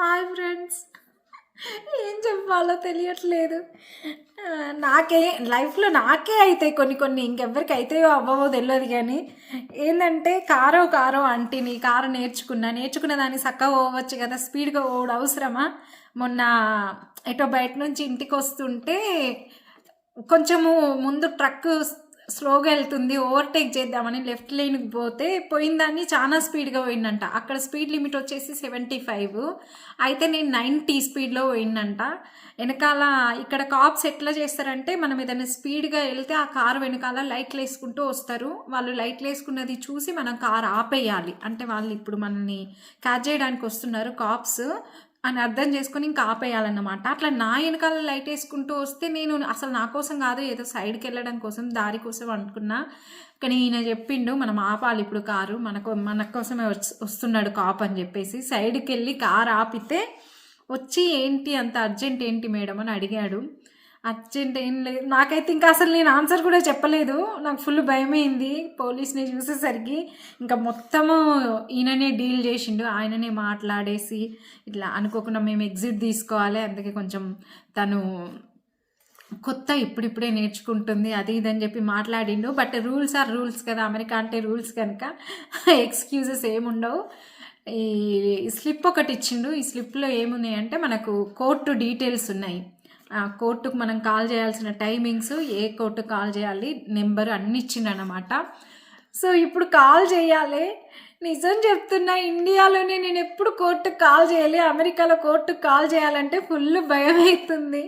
Hi friends. ఏం చెప్పాలో తెలియట్లేదు. నాకే లైఫ్లో నాకే అవుతాయి కొన్ని కొన్ని ఇంకెవ్వరికి అవుతాయో అవ్వవో తెలియదు కానీ ఏంటంటే కారో కారో అంటిని కారు నేర్చుకున్నా నేర్చుకున్న దాన్ని చక్కగా పోవచ్చు కదా స్పీడ్గా పోవడం అవసరమా? మొన్న ఎటో బయట నుంచి ఇంటికి వస్తుంటే కొంచెము ముందు ట్రక్ స్లోగా వెళ్తుంది ఓవర్టేక్ చేద్దామని లెఫ్ట్ లైన్కి పోతే పోయిన దాన్ని చాలా స్పీడ్గా పోయిందంట. అక్కడ స్పీడ్ లిమిట్ వచ్చేసి సెవెంటీ ఫైవ్. అయితే నేను నైంటీ స్పీడ్లో పోయిందంట. వెనకాల ఇక్కడ కాప్స్ ఎట్లా చేస్తారంటే మనం ఏదైనా స్పీడ్గా వెళ్తే ఆ కారు వెనకాల లైట్లు వేసుకుంటూ వస్తారు. వాళ్ళు లైట్లు వేసుకున్నది చూసి మనం కారు ఆపేయాలి. అంటే వాళ్ళు ఇప్పుడు మనల్ని క్యాచ్ చేయడానికి వస్తున్నారు కాప్స్. అని అర్థం చేసుకొని ఇంకా ఆపేయాలన్నమాట. అట్లా నా వెనకాల లైట్ వేసుకుంటూ వస్తే నేను అసలు నా కోసం కాదు ఏదో సైడ్కి వెళ్ళడం కోసం దారి కోసం అనుకున్నా. కానీ ఈయన చెప్పిండు మనం ఆపాలి ఇప్పుడు కారు మనకు మన కోసమే వస్తున్నాడు కాప్ అని చెప్పేసి. సైడ్కి వెళ్ళి కారు ఆపితే వచ్చి ఏంటి అంత అర్జెంట్ ఏంటి మేడం? అని అడిగాడు. అర్జెంట్ ఏం లేదు. నాకైతే ఇంకా అసలు నేను ఆన్సర్ కూడా చెప్పలేదు. నాకు ఫుల్ భయమైంది. పోలీస్ని చూసేసరికి ఇంకా మొత్తము ఈయననే డీల్ చేసిండు. ఆయననే మాట్లాడేసి ఇట్లా అనుకోకుండా మేము ఎగ్జిట్ తీసుకోవాలి. అందుకే కొంచెం తను కొత్త ఇప్పుడిప్పుడే నేర్చుకుంటుంది. అది ఇదని చెప్పి మాట్లాడిండు. బట్ రూల్స్ ఆర్ రూల్స్ కదా. అమెరికా అంటే రూల్స్ కనుక ఎక్స్క్యూజెస్ ఏముండవు ఈ స్లిప్ ఒకటి ఇచ్చిండు. ఈ స్లిప్లో ఏమున్నాయంటే మనకు కోర్టు డీటెయిల్స్ ఉన్నాయి. కోర్టుకు మనం కాల్ చేయాల్సిన టైమింగ్స్ ఏ కోర్టు కాల్ చేయాలి నెంబర్ అన్ని ఇచ్చిండనమాట. సో ఇప్పుడు కాల్ చేయాలి. నిజం చెప్తున్నా ఇండియాలోనే నేను ఎప్పుడు కోర్టుకు కాల్ చేయాలి అమెరికాలో కోర్టుకు కాల్ చేయాలంటే ఫుల్ భయం అవుతుంది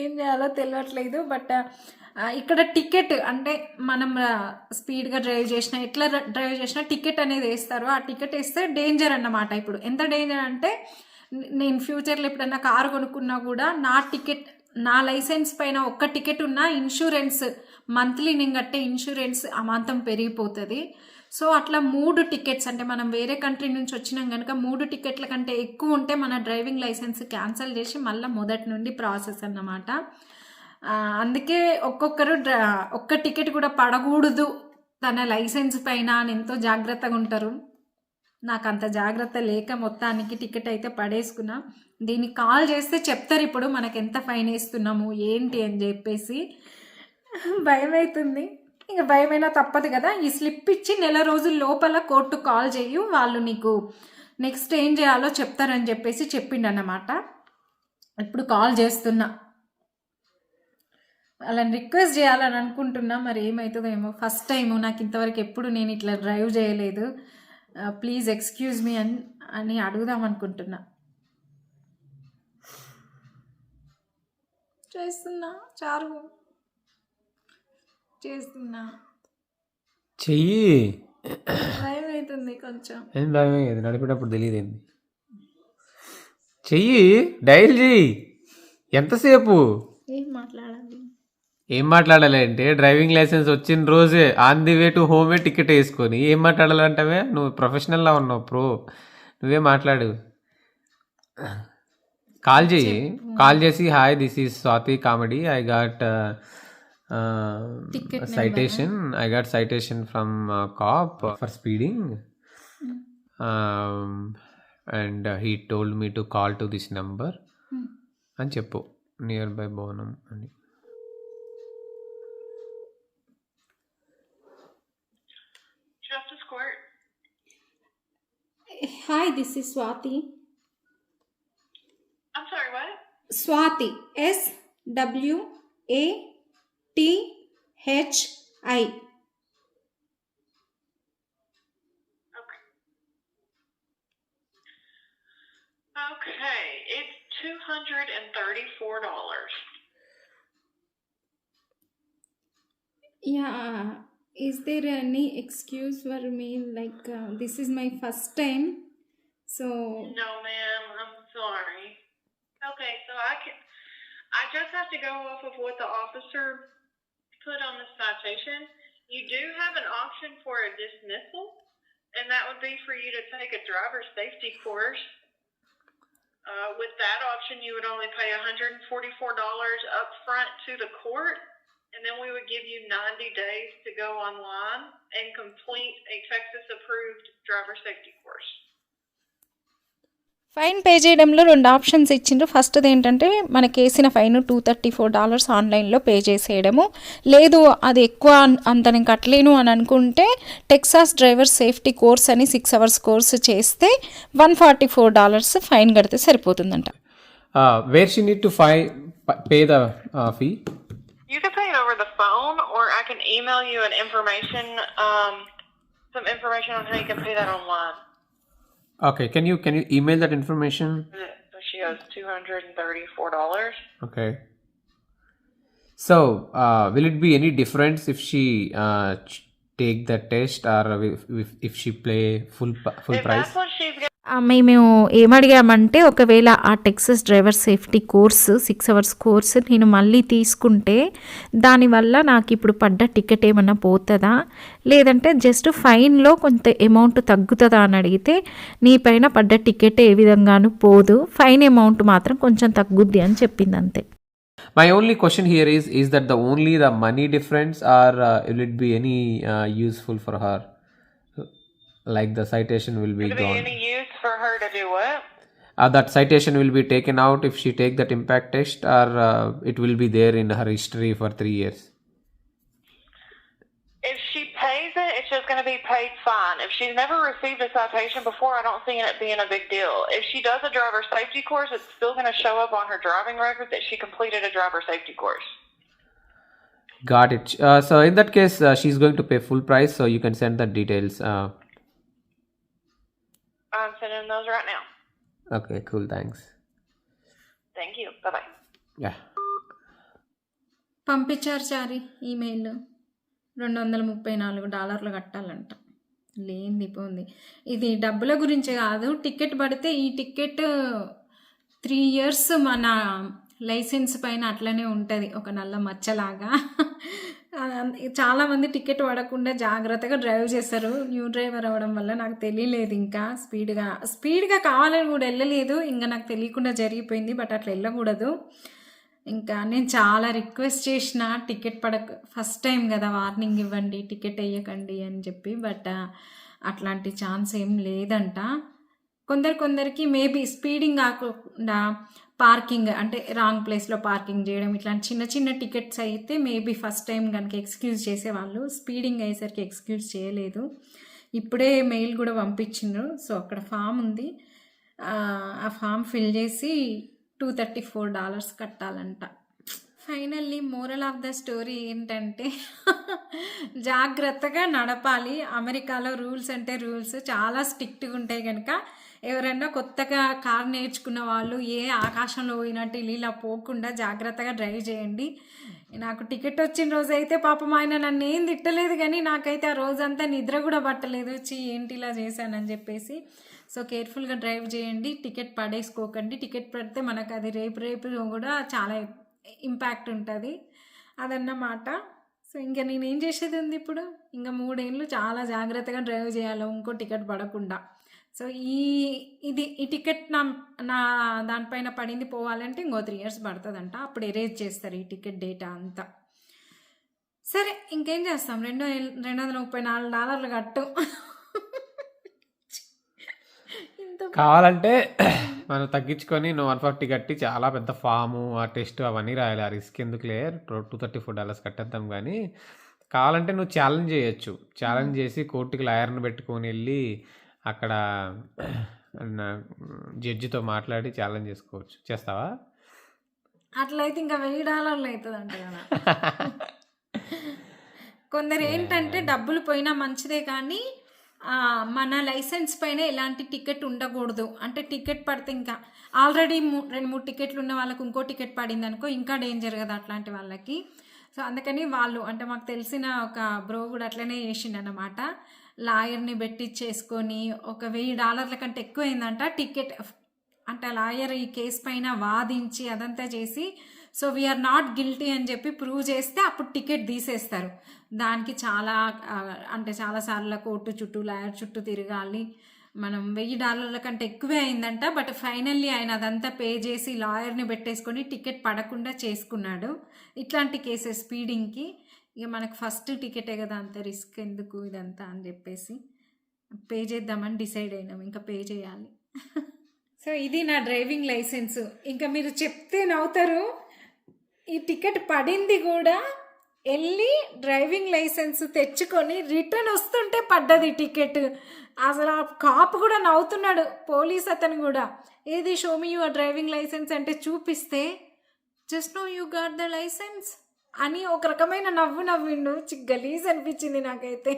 ఏం చేయాలో తెలియట్లేదు బట్ ఇక్కడ టికెట్ అంటే మనం స్పీడ్గా డ్రైవ్ చేసినా ఎట్లా డ్రైవ్ చేసినా టికెట్ అనేది వేస్తారు. ఆ టికెట్ వేస్తే డేంజర్ అన్నమాట ఇప్పుడు. ఎంత డేంజర్ అంటే నేను ఫ్యూచర్లో ఎప్పుడైనా కారు కొనుక్కున్నా కూడా నా టికెట్ నా లైసెన్స్ పైన ఒక్క టికెట్ ఉన్న ఇన్సూరెన్స్ మంత్లీ నేను కట్టే ఇన్సూరెన్స్ అమాంతం పెరిగిపోతుంది. సో అట్లా మూడు టికెట్స్ అంటే మనం వేరే కంట్రీ నుంచి వచ్చినాం కనుక మూడు టికెట్ల కంటే ఎక్కువ ఉంటే మన డ్రైవింగ్ లైసెన్స్ క్యాన్సిల్ చేసి మళ్ళీ మొదటి నుండి ప్రాసెస్ అన్నమాట. అందుకే ఒక్కొక్కరు ఒక్క టికెట్ కూడా పడకూడదు తన లైసెన్స్ పైన అని ఎంతో జాగ్రత్తగా ఉంటారు. నాకు అంత జాగ్రత్త లేక మొత్తానికి టికెట్ అయితే పడేసుకున్నా. దీన్ని కాల్ చేస్తే చెప్తారు ఇప్పుడు మనకు ఎంత ఫైన్ వేస్తున్నాము ఏంటి అని చెప్పేసి. భయం అవుతుంది ఇంకా భయమైనా తప్పదు కదా. ఈ స్లిప్ ఇచ్చి నెల రోజుల లోపల కోర్టు కాల్ చేయు వాళ్ళు నీకు నెక్స్ట్ ఏం చేయాలో చెప్తారని చెప్పేసి చెప్పిండన్నమాట. ఇప్పుడు కాల్ చేస్తున్నా. వాళ్ళని రిక్వెస్ట్ చేయాలని అనుకుంటున్నా మరి ఏమవుతుందో ఏమో. ఫస్ట్ టైం నాకు ఇంతవరకు ఎప్పుడు నేను ఇట్లా డ్రైవ్ చేయలేదు. ప్లీజ్ ఎక్స్క్యూజ్ మీ అని అని అడుగుదాం అనుకుంటున్నా. చేస్తున్నా చారు చేస్తున్నా. చెయ్యి. భయం అవుతుంది కొంచెం. ఏం భయమే కదా నడిపేటప్పుడు తెలియదేంది? చెయ్యి డైల్ చెయ్యి. ఎంతసేపు? ఏం మాట్లాడాలి ఏం మాట్లాడాలి అంటే డ్రైవింగ్ లైసెన్స్ వచ్చిన రోజే ఆన్ ది వే టు హోమే టికెట్ వేసుకొని ఏం మాట్లాడాలంటావే? నువ్వు ప్రొఫెషనల్లా ఉన్నావు ప్రో నువ్వే మాట్లాడు. కాల్ చెయ్యి కాల్ చేసి hi this is Swathi comedy I got citation. from uh, cop for speeding. Um, and uh, he told me to call to this number. అని చెప్పు. నియర్ బై భవనం అని. Hi, this is Swati. I'm sorry, what? Swati. S W A T H I. Okay. Okay, it's two hundred and thirty-four dollars. Yeah is there any excuse for me like uh, this is my first time? So no ma'am i'm sorry. Okay so i can i just have to go off of what the officer put on the citation. You do have an option for a dismissal and that would be for you to take a driver safety course. Uh, with that option, you would only pay $144 up front to the court. And then we would give you 90 days to go online and complete a Texas approved driver safety course. Fine pay చేయడంలో రెండు options ఇచ్చిండ్రు. ఫస్ట్ది ఏంటంటే మనకి వేసిన fine two thirty four dollars ఆన్లైన్లో pay చేసేయడము. లేదు అది ఎక్కువ అంత నేను కట్టలేను అని అనుకుంటే టెక్సాస్ డ్రైవర్ సేఫ్టీ కోర్స్ అని సిక్స్ అవర్స్ కోర్స్ చేస్తే one forty four dollars fine కడితే సరిపోతుందంట. Where she need to phi pay the fee I can email you an information, um, some information on how you can pay that online. Okay, can you can you email that information? She owes two hundred and thirty-four dollars. Okay. So, uh, will it be any difference if she uh, take the test or if, if, if she play full full if price? మేము ఏమడిగామంటే ఒకవేళ ఆ Texas driver safety course six hours course నేను మళ్ళీ తీసుకుంటే దానివల్ల నాకు ఇప్పుడు పడ్డ టికెట్ ఏమన్నా పోతుందా? లేదంటే జస్ట్ ఫైన్లో కొంత అమౌంట్ తగ్గుతుందా అని అడిగితే నీ పైన పడ్డ టికెట్ ఏ విధంగానూ పోదు. ఫైన్ అమౌంట్ మాత్రం కొంచెం తగ్గుద్ది అని చెప్పింది అంతే My only question here is: Is that the only the money difference, or uh, will it be any uh, useful for her? Like the citation will be Would it be gone. any use for her to do what? Uh, that citation will be taken out if she take that impact test, or uh, it will be there in her history for three years. If she pays it, it's just going to be paid fine. If she's never received a citation before, I don't see it being a big deal. If she does a driver safety course, it's still going to show up on her driving record that she completed a driver safety course. Got it. Uh, so in that case, uh, she's going to pay full price. So you can send the details. I'm sending those right now. okay, cool. Thanks. Thank you. Bye bye. Yeah. పంపించారు చారి email రెండు వందల ముప్పై నాలుగు డాలర్లు కట్టాలంట లేనిది పోంది ఇది డబ్బుల గురించి కాదు టికెట్ పడితే ఈ టికెట్ త్రీ ఇయర్స్ మన లైసెన్స్ పైన అట్లనే ఉంటుంది ఒక నల్ల మచ్చలాగా చాలామంది టికెట్ పడకుండా జాగ్రత్తగా డ్రైవ్ చేస్తారు. న్యూ డ్రైవర్ అవ్వడం వల్ల నాకు తెలియలేదు ఇంకా స్పీడ్గా. స్పీడ్గా కావాలని కూడా వెళ్ళలేదు. ఇంకా నాకు తెలియకుండా జరిగిపోయింది బట్ అట్లా వెళ్ళకూడదు. ఇంకా నేను చాలా రిక్వెస్ట్ చేసిన టికెట్ పడక ఫస్ట్ టైం కదా వార్నింగ్ ఇవ్వండి టికెట్ వేయకండి అని చెప్పి బట్ అట్లాంటి ఛాన్స్ ఏం లేదంట. కొందరు కొందరికి మేబీ స్పీడింగ్ కాకుండా పార్కింగ్ అంటే రాంగ్ ప్లేస్లో పార్కింగ్ చేయడం ఇట్లాంటి చిన్న చిన్న టికెట్స్ అయితే మేబీ ఫస్ట్ టైం కనుక ఎక్స్క్యూజ్ చేసేవాళ్ళు. స్పీడింగ్ అయ్యేసరికి ఎక్స్క్యూజ్ చేయలేదు. ఇప్పుడే మెయిల్ కూడా పంపించిండ్రు. సో అక్కడ ఫామ్ ఉంది. ఆ, ఫామ్ ఫిల్ చేసి two thirty four dollars కట్టాలంట. Finally moral of the story ఏంటంటే జాగ్రత్తగా నడపాలి. అమెరికాలో రూల్స్ అంటే రూల్స్ చాలా స్ట్రిక్ట్గా ఉంటాయి కనుక ఎవరైనా కొత్తగా కార్ నేర్చుకున్న వాళ్ళు ఏ ఆకాశంలో పోయినట్టు ఇలా పోకుండా జాగ్రత్తగా డ్రైవ్ చేయండి. నాకు టికెట్ వచ్చిన రోజు అయితే పాపం ఆయన నన్ను ఏం తిట్టలేదు కానీ నాకైతే ఆ రోజంతా నిద్ర కూడా పట్టలేదు. వచ్చి ఏంటి ఇలా చేశానని చెప్పేసి. సో కేర్ఫుల్గా డ్రైవ్ చేయండి టికెట్ పడేసుకోకండి. టికెట్ పడితే మనకు అది రేపు రేపు కూడా చాలా ఇంపాక్ట్ ఉంటుంది. అదన్నమాట. సో ఇంకా నేను ఏం చేసేది ఉంది ఇప్పుడు? ఇంకా మూడేళ్ళు చాలా జాగ్రత్తగా డ్రైవ్ చేయాలి ఇంకో టికెట్ పడకుండా. సో ఈ ఇది ఈ టికెట్ నా నా దానిపైన పడింది పోవాలంటే ఇంకో త్రీ ఇయర్స్ పడుతుందంట. అప్పుడు ఎరేజ్ చేస్తారు ఈ టికెట్ డేటా అంతా. సరే ఇంకేం చేస్తాం? రెండు రెండు వందల ముప్పై నాలుగు డాలర్లు కట్టు. కావాలంటే మనం తగ్గించుకొని నువ్వు వన్ ఫార్టీ కట్టి చాలా పెద్ద ఫాము ఆ టెస్ట్ అవన్నీ రాయాలి. ఆ రిస్క్ ఎందుకులే? టూ థర్టీ ఫోర్ డాలర్స్ కట్టేద్దాం కానీ కావాలంటే నువ్వు ఛాలెంజ్ చేయొచ్చు. ఛాలెంజ్ చేసి కోర్టుకి లాయర్ని పెట్టుకొని వెళ్ళి అక్కడ జడ్జితో మాట్లాడి ఛాలెంజ్ చేసుకోవచ్చు. చేస్తావా? అట్లయితే ఇంకా వెయ్యి డాలర్లు అవుతుంది అంట కదా. కొందరు ఏంటంటే డబ్బులు పోయినా మంచిదే కానీ మన లైసెన్స్ పైన ఎలాంటి టికెట్ ఉండకూడదు. అంటే టికెట్ పడితే ఇంకా ఆల్రెడీ రెండు మూడు టికెట్లు ఉన్న వాళ్ళకి ఇంకో టికెట్ పడింది అనుకో ఇంకా డేంజర్ కదా అట్లాంటి వాళ్ళకి. సో అందుకని వాళ్ళు అంటే మాకు తెలిసిన ఒక బ్రో కూడా అట్లనే చేసిండు అనమాట లాయర్ని పెట్టించేసుకొని ఒక వెయ్యి డాలర్ల కంటే ఎక్కువ అయిందంట టికెట్ అంటే లాయర్ ఈ కేసు పైన వాదించి అదంతా చేసి సో వీఆర్ నాట్ గిల్టీ అని చెప్పి ప్రూవ్ చేస్తే అప్పుడు టికెట్ తీసేస్తారు. దానికి చాలా అంటే చాలాసార్లు కోర్టు చుట్టూ లాయర్ చుట్టూ తిరగాలి. మనం వెయ్యి డాలర్ల కంటే ఎక్కువే అయిందంట. బట్ ఫైనల్లీ ఆయన అదంతా పే చేసి లాయర్ని పెట్టేసుకొని టికెట్ పడకుండా చేసుకున్నాడు. ఇట్లాంటి కేసెస్ స్పీడింగ్కి ఇక మనకు ఫస్ట్ టికెటే కదా అంత రిస్క్ ఎందుకు ఇదంతా అని చెప్పేసి పే చేద్దామని డిసైడ్ అయినాం ఇంకా పే చేయాలి. సో ఇది నా డ్రైవింగ్ లైసెన్స్. ఇంకా మీరు చెప్తే నవ్వుతారు ఈ టికెట్ పడింది కూడా వెళ్ళి డ్రైవింగ్ లైసెన్స్ తెచ్చుకొని రిటర్న్ వస్తుంటే పడ్డది టికెట్. అసలు ఆ కాపు కూడా నవ్వుతున్నాడు పోలీస్ అతను కూడా. ఏది షోమి యువర్ డ్రైవింగ్ లైసెన్స్ అంటే చూపిస్తే just no you got the license అని ఒక రకమైన నవ్వు నవ్విండు. గలీజ్ అనిపించింది నాకైతే.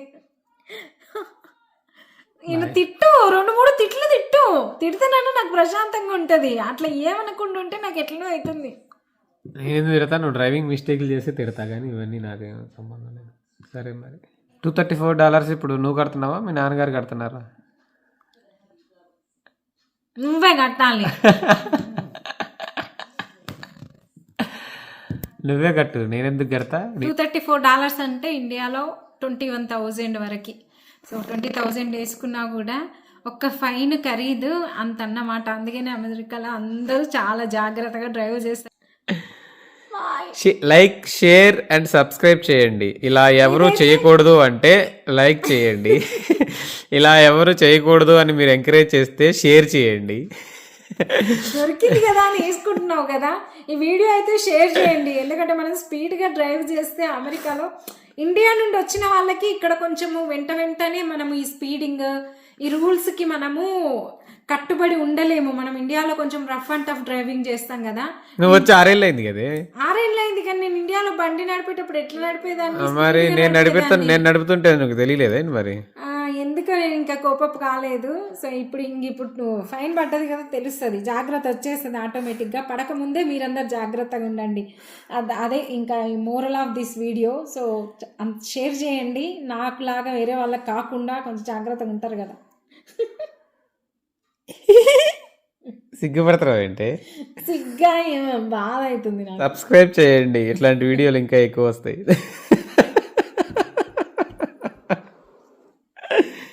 ఈయన తిట్టు రెండు మూడు తిట్లు తిట్టు. తిడితేనన్నా నాకు ప్రశాంతంగా ఉంటుంది. అట్లా ఏమనకుండా ఉంటే నాకు ఎట్లనో అవుతుంది నేను తిడతా? నువ్వు డ్రైవింగ్ మిస్టేక్లు చేసి తిడతా కానీ ఇవన్నీ నాకేం సంబంధం లేదు. సరే మరి. టూ థర్టీ ఫోర్ డాలర్స్ ఇప్పుడు నువ్వు కడుతున్నావా? మీ నాన్నగారు కడుతున్నారా? నువ్వే కట్టాలి. నువ్వే కట్టు నేనెందుకు కడతా? టూ థర్టీ ఫోర్ డాలర్స్ అంటే ఇండియాలో ట్వంటీ వన్ థౌజండ్ వరకు. సో ట్వంటీ థౌజండ్ వేసుకున్నా కూడా ఒక్క ఫైన్ ఖరీదు అంత అన్నమాట అందుకనే అమెరికాలో అందరూ చాలా జాగ్రత్తగా డ్రైవ్ చేస్తారు. లైక్ షేర్ అండ్ సబ్స్క్రైబ్ చేయండి. ఇలా ఎవరు చేయకూడదు అంటే లైక్ చేయండి. ఇలా ఎవరు చేయకూడదు అని మీరు ఎంకరేజ్ చేస్తే షేర్ చేయండి. దొరికింది కదా అని వేసుకుంటున్నావు కదా ఈ వీడియో అయితే షేర్ చేయండి. ఎందుకంటే మనం స్పీడ్గా డ్రైవ్ చేస్తే అమెరికాలో ఇండియా నుండి వచ్చిన వాళ్ళకి ఇక్కడ కొంచెము వెంట వెంటనే మనము ఈ స్పీడింగ్ ఈ రూల్స్కి మనము కట్టుబడి ఉండలేము. మనం ఇండియాలో కొంచెం రఫ్ అండ్ టఫ్ డ్రైవింగ్ చేస్తాం కదా. నువ్వు వచ్చి ఆరేళ్ళు అయింది కదే ఆరేళ్ళు అయింది కానీ నేను ఇండియాలో బండి నడిపేటప్పుడు ఎట్లా నడిపేదాన్ని? మరి నేను నడిపిస్తా నడిపేదాన్ని. నేను నడుపుతుంటే నీకు తెలియలేదేంటి మరి? ఎందుకో నేను ఇంకా కోపప్ కాలేదు? సో ఇప్పుడు ఇంక ఇప్పుడు ఫైన్ పడ్డది కదా తెలుస్తుంది. జాగ్రత్త వచ్చేస్తుంది ఆటోమేటిక్గా. పడక ముందే మీరందరు జాగ్రత్తగా ఉండండి. అద- ఇంకా moral of this video. So share చేయండి. నాకు లాగా వేరే వాళ్ళకి కాకుండా కొంచెం జాగ్రత్తగా ఉంటారు కదా. సిగ్గుపడతావు ఏంటి? సిగ్గా ఏమో బాధ అవుతుంది నాకు. సబ్స్క్రైబ్ చేయండి. ఇట్లాంటి వీడియోలు ఇంకా ఎక్కువ వస్తాయి.